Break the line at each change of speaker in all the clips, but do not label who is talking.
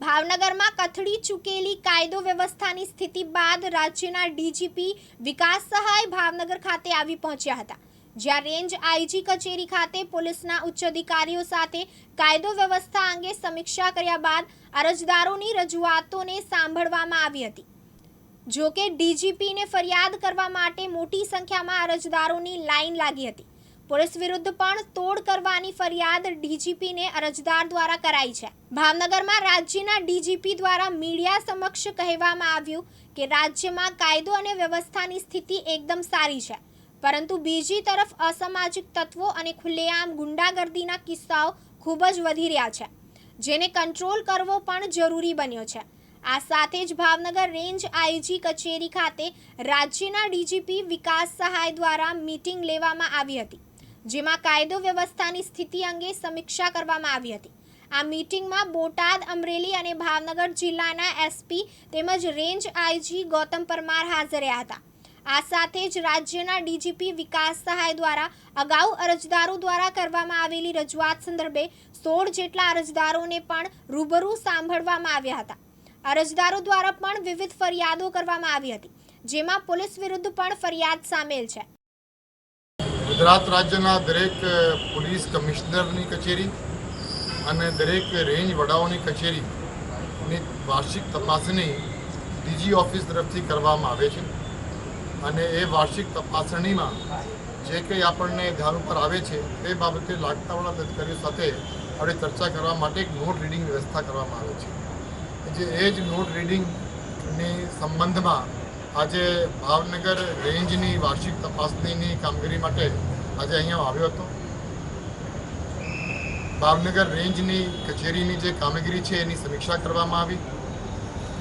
ભાવનગરમાં કથળી ચૂકેલી કાયદો વ્યવસ્થાની સ્થિતિ બાદ રાજ્યના ડીજીપી વિકાસ સહાય ભાવનગર ખાતે આવી પહોંચ્યા હતા. જ્યાં રેન્જ આઈજી કચેરી ખાતે પોલીસના ઉચ્ચ અધિકારીઓ સાથે કાયદો વ્યવસ્થા અંગે સમીક્ષા કર્યા બાદ અરજદારોની રજૂઆતોને સાંભળવામાં આવી હતી. જો કે ડીજીપીને ફરિયાદ કરવા માટે મોટી સંખ્યામાં અરજદારોની લાઇન લાગી હતી. પોલીસ વિરુદ્ધ પણ તોડ કરવાની ફરિયાદ ડીજીપીને અરજદાર દ્વારા કરાઈ છે. ભાવનગરમાં રાજ્યના ડીજીપી દ્વારા મીડિયા સમક્ષ કહેવામાં આવ્યું કે રાજ્યમાં કાયદો અને વ્યવસ્થાની સ્થિતિ એકદમ સારી છે. પરંતુ બીજી તરફ અસામાજિક તત્વો અને ખુલ્લેઆમ ગુંડાગર્દીના કિસ્સાઓ ખૂબ જ વધી રહ્યા છે, જેને કંટ્રોલ કરવો પણ જરૂરી બન્યો છે. આ સાથે જ ભાવનગર રેન્જ આઈજી કચેરી ખાતે રાજ્યના ડીજીપી વિકાસ સહાય દ્વારા મીટિંગ લેવામાં આવી હતી. જેમાં કાયદો વ્યવસ્થાની સ્થિતિ અંગે સમીક્ષા કરવામાં આવી હતી. આ મીટિંગમાં બોટાદ, અમરેલી અને ભાવનગર જિલ્લાના એસપી તેમજ રેન્જ આઈજી ગૌતમ પરમાર હાજર રહ્યા હતા. આ સાથે જ રાજ્યના ડીજીપી વિકાસ સહાય દ્વારા અગાઉ અરજદારો દ્વારા કરવામાં આવેલી રજૂઆત સંદર્ભે સોળ જેટલા અરજદારોને પણ રૂબરૂ સાંભળવામાં આવ્યા હતા. અરજદારો દ્વારા પણ વિવિધ ફરિયાદો કરવામાં આવી હતી, જેમાં પોલીસ વિરુદ્ધ પણ ફરિયાદ સામેલ છે.
ગુજરાત રાજ્યના દરેક પોલીસ કમિશનરની કચેરી અને દરેક રેન્જ વડાઓની કચેરીની વાર્ષિક તપાસણી ડીજી ઓફિસ તરફથી કરવામાં આવે છે. અને એ વાર્ષિક તપાસણીમાં જે કંઈ આપણને ધ્યાન ઉપર આવે છે તે બાબતે લાગતાવાળા અધિકારીઓ સાથે આપણે ચર્ચા કરવા માટે એક નોટ રીડિંગ વ્યવસ્થા કરવામાં આવે છે. જે એ જ નોટ રીડિંગની સંબંધમાં આજે ભાવનગર રેન્જની વાર્ષિક તપાસણીની કામગીરી માટે આજે અહીંયા આવ્યો હતો. ભાવનગર રેન્જની કચેરીની જે કામગીરી છે એની સમીક્ષા કરવામાં આવી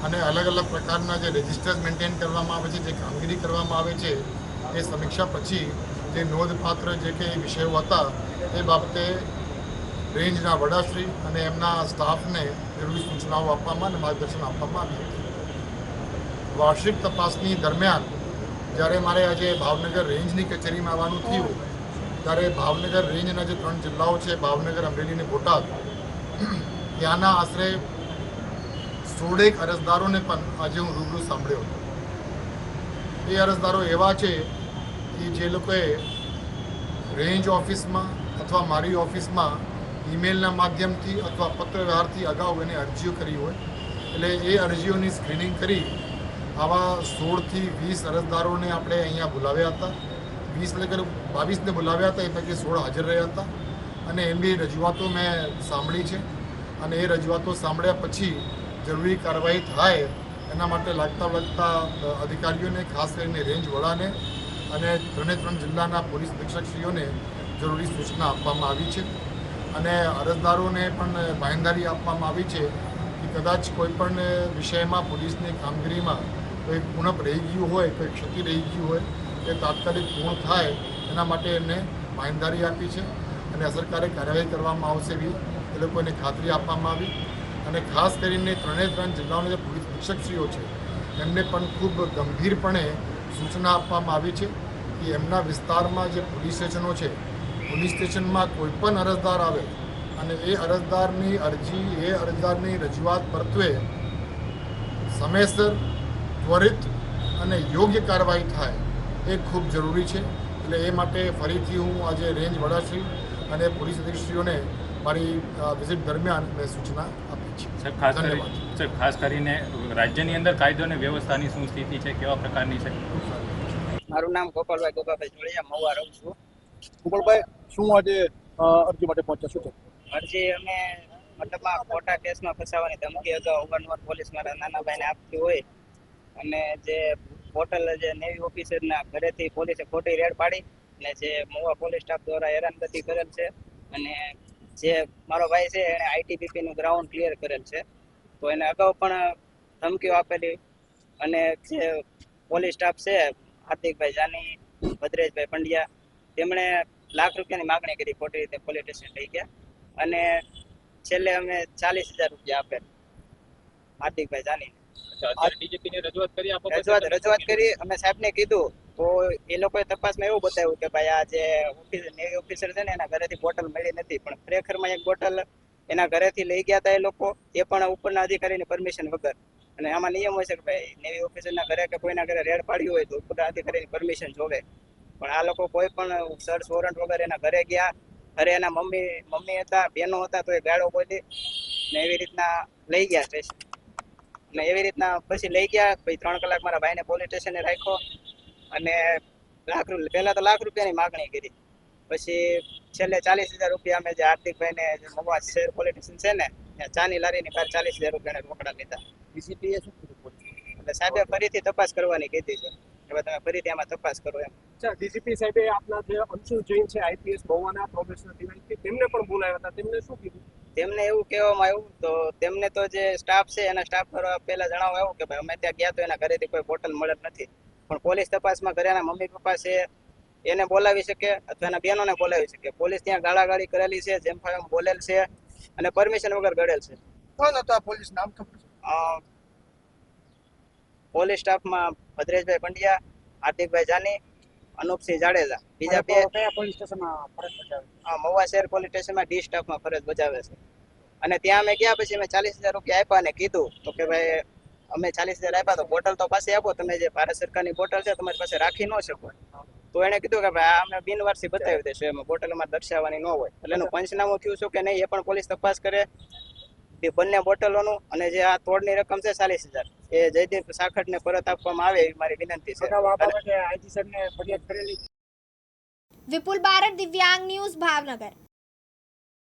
અને અલગ અલગ પ્રકારના જે રજિસ્ટર્સ મેન્ટેન કરવામાં આવે છે, જે કામગીરી કરવામાં આવે છે, એ સમીક્ષા પછી જે નોંધપાત્ર જે કંઈ વિષયો હતા એ બાબતે રેન્જના વડાશ્રી અને એમના સ્ટાફને જરૂરી સૂચનાઓ આપવામાં અને માર્ગદર્શન આપવામાં આવ્યું હતું. વાર્ષિક તપાસની દરમિયાન જ્યારે મારે આજે ભાવનગર રેન્જની કચેરીમાં આવવાનું થયું, ત્યારે ભાવનગર રેન્જના જે ત્રણ જિલ્લાઓ છે, ભાવનગર, અમરેલી અને બોટાદ, ત્યાંના આશરે સોળેક અરજદારોને પણ આજે હું રૂબરૂ સાંભળ્યો હતો. એ અરજદારો એવા છે કે જે લોકોએ રેન્જ ઓફિસમાં અથવા મારી ઓફિસમાં ઈમેલના માધ્યમથી અથવા પત્ર વ્યવહારથી અગાઉ એને અરજીઓ કરી હોય, એટલે એ અરજીઓની સ્ક્રીનિંગ કરી આવા સોળથી વીસ અરજદારોને આપણે અહીંયા બોલાવ્યા હતા. વીસ એટલે બાવીસને બોલાવ્યા હતા એ પૈકી સોળ હાજર રહ્યા હતા. અને એમની રજૂઆતો મેં સાંભળી છે. અને એ રજૂઆતો સાંભળ્યા પછી જરૂરી કાર્યવાહી થાય એના માટે લાગતા લાગતા અધિકારીઓને, ખાસ કરીને રેન્જ વડાને અને ત્રણે ત્રણ જિલ્લાના પોલીસ અધિક્ષકશ્રીઓને જરૂરી સૂચના આપવામાં આવી છે. અને અરજદારોને પણ બાંયધારી આપવામાં આવી છે કે કદાચ કોઈ પણ વિષયમાં પોલીસની કામગીરીમાં કોઈ ઉણપ રહી ગયું હોય કોઈ ક્ષતિ રહી ગયું હોય, એ તાત્કાલિક પૂર્ણ થાય, એના માટે એમને બાંયધારી આપી છે અને અસરકારક કાર્યવાહી કરવામાં આવશે એવી એ લોકોને ખાતરી આપવામાં આવી. અને ખાસ કરીને ત્રણેય ત્રણ જિલ્લાઓના જે પોલીસ શિક્ષકશ્રીઓ છે, એમને પણ ખૂબ ગંભીરપણે સૂચના આપવામાં આવી છે કે એમના વિસ્તારમાં જે પોલીસ સ્ટેશનો છે, પોલીસ સ્ટેશનમાં કોઈ પણ અરજદાર આવે અને એ અરજદારની અરજી, એ અરજદારની રજૂઆત પરત્વે સમયસર ત્વરિત અને યોગ્ય કાર્યવાહી થાય એ ખૂબ જરૂરી છે. એટલે એ માટે ફરીથી હું આજે રેન્જ વડાશ્રી અને પોલીસ અધિક્ષકશ્રીઓને મારી વિઝિટ દરમિયાન મેં સૂચના આપી છે.
સાહેબ ખાસ કરી
ધન્યવાદ.
સાહેબ ખાસ કરીને રાજ્યની અંદર કાયદો અને વ્યવસ્થાની શું સ્થિતિ છે કેવા પ્રકારની છે?
મારું નામ ગોપાલભાઈ ગોપાલભાઈ જોડિયા મહુવા રહું છું.
ગોપાલભાઈ શું આજે અરજી માટે પહોંચ્યા શું છે?
અરજી અમે મતલબમાં ખોટા કેસમાં ફસાવાની ધમકી અગાઉ અવારનવાર પોલીસ મારા નાના ભાઈને આપતી હોય. અને જે હોટલ જે નેવી ઓફિસરના ઘરેથી પોલીસે ખોટી રેડ પાડી અને જે મોવા પોલીસ સ્ટાફ દ્વારા હેરાનગતિ કરેલ છે અને જે મારો ભાઈ છે એણે આઈટીબીપી નું ગ્રાઉન્ડ ક્લિયર કરેલ છે. તો એને અગાઉ પણ ધમકીઓ આપેલી અને જે પોલીસ સ્ટાફ છે હાર્દિકભાઈ જાની, ભદ્રેશભાઈ પંડ્યા, તેમણે લાખ રૂપિયાની માગણી કરી ખોટી રીતે પોલીસ સ્ટેશન લઈ ગયા અને છેલ્લે અમે ચાલીસ હજાર રૂપિયા આપેલ હાર્દિકભાઈ જાની
રજૂઆત
રજૂઆત કરી. અમે સાહેબને કીધું તો એ લોકોએ તપાસમાં એવું બતાવ્યું કે ભાઈ આ જે ઓફિસ ઓફિસર છે ને એના ઘરેથી બોટલ મળી નથી. પણ ખરેખરમાં એક બોટલ એના ઘરેથી લઈ ગયા હતા એ લોકો એ પણ ઉપરના અધિકારીની પરમિશન વગર. અને આમાં નિયમ હોય છે કે ભાઈ નેવી ઓફિસરના ઘરે કે કોઈના ઘરે રેડ પાડ્યું હોય તો ઉપરના અધિકારીની પરમિશન જોવે. પણ આ લોકો કોઈ પણ સર્ચ વોરંટ વગર એના ઘરે ગયા. ઘરે એના મમ્મી મમ્મી હતા બહેનો હતા તો એ ગાળો બોલી ને એવી રીતના લઈ ગયા સ્ટેશન ને એવી રીતના પછી લઈ ગયા પછી ત્રણ કલાક મારા ભાઈને પોલીસ સ્ટેશને રાખ્યો અને લાખ રૂપિયા પહેલા તો લાખ રૂપિયાની માગણી કરી. પછી છેલ્લે ચાલીસ હજાર રૂપિયા અમે જે હાર્દિકભાઈને જે મવા પોલીસ સ્ટેશન છે ને ત્યાં ચાની લારીની બહાર ચાલીસ હજાર રૂપિયાના રોકડા લીધા.
ડીસીપી શું કીધું
એટલે સાહેબે ફરીથી તપાસ કરવાની કીધી છે. હવે તમે ફરીથી આમાં તપાસ કરો એમ.
અચ્છા ડીસીપી સાહેબે આપના જે અંશુ જૈન છે આઈપીએસ બહુવાના પ્રોફેસર ડિવાઇસ તેમને પણ બોલાવ્યા હતા. તેમને શું કીધું?
તેમને એવું કહેવામાં આવ્યું તો તેમને તો જે સ્ટાફ છે એના સ્ટાફ પહેલા જણાવવા આવ્યું કે ભાઈ અમે ત્યાં ગયા તો એના ઘરેથી કોઈ બોટલ મળત નથી. પણ પોલીસ તપાસમાં ઘરેના મમ્મી પપ્પા છે એને બોલાવી શકે અથવા એના બહેનોને બોલાવી શકે. પોલીસ ત્યાં ગાળાગાળી કરેલી છે જેમ ફાવે એમ બોલેલ છે અને પરમિશન વગર ગળેલ છે.
કોણ હતા પોલીસ? નામ ખબર
પોલીસ સ્ટાફમાં ભદ્રેશભાઈ પંડ્યા હાર્દિકભાઈ જાની અનુપસિંહ જાડેજા. બીજા બે
કયા પોલીસ સ્ટેશનમાં ફરજ બજાવે
આ મહુવા શહેર પોલીસ સ્ટેશનમાં ડી સ્ટાફમાં ફરજ બજાવે છે. અને ત્યાં અમે ગયા પછી અમે ચાલીસ હજાર રૂપિયા આપ્યા અને કીધું તો કે ભાઈ અમે ચાલીસ હજાર આપ્યા તો બોટલ તો પાસે આપો તમે જે ભારત સરકારની બોટલ છે તમારી પાસે રાખી ન શકો. તો એને કીધું કે ભાઈ અમે બિનવારસી બતાવી દઈશું એમાં બોટલ અમારે દર્શાવવાની ન હોય. એટલે એનું પંચનામું થયું છે કે નહીં એ પણ પોલીસ તપાસ કરે. એ બંને બોટલોનું અને જે આ તોડની રકમ છે ચાલીસ હજાર. એ જયદીપ સાખટને પરત આપવામાં આવે એવી મારી વિનંતી છે.
વિપુલ બારડ દિવ્યાંગ ન્યૂઝ ભાવનગર.